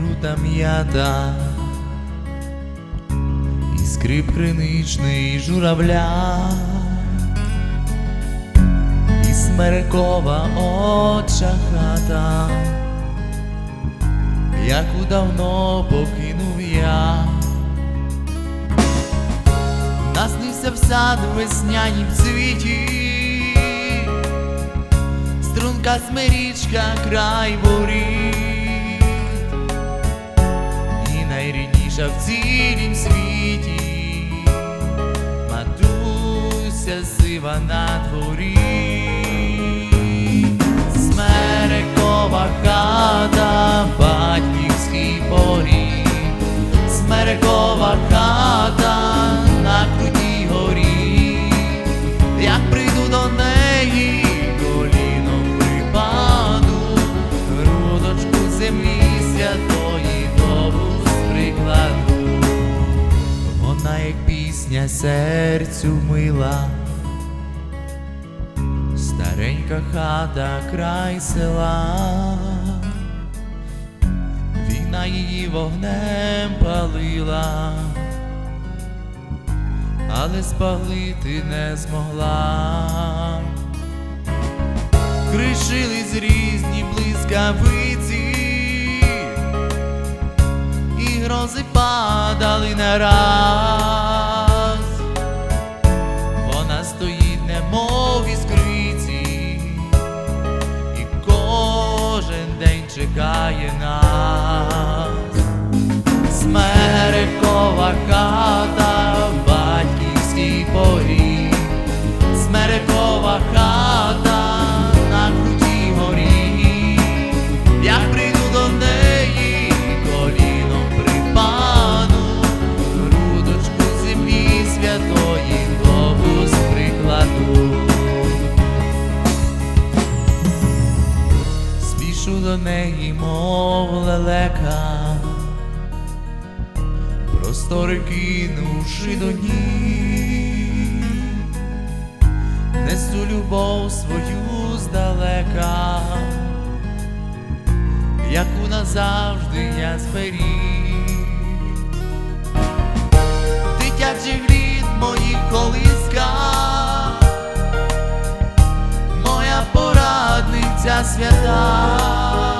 рута м'ята, і скрип криничний журавля, і смеркова оча хата, яку давно покинув я, наснився вся сад в цвіті, струнка смирічка край борів. Найрідніша в цілім світі, матуся сива на дворі, смерекова хата, батьківський поріг, смерекова хата як пісня серцю мила, старенька хата край села. Війна її вогнем палила, але спалити не змогла. Кришились різні блискавиці, і грози падали на раз. Вона стоїть, немов іскриці, і кожен день чекає нас. Смерекова хата, до неї, мов лелека, простори кинувши до ніг, несу любов свою здалека, яку назавжди я зберіг. Дитячий грід свята,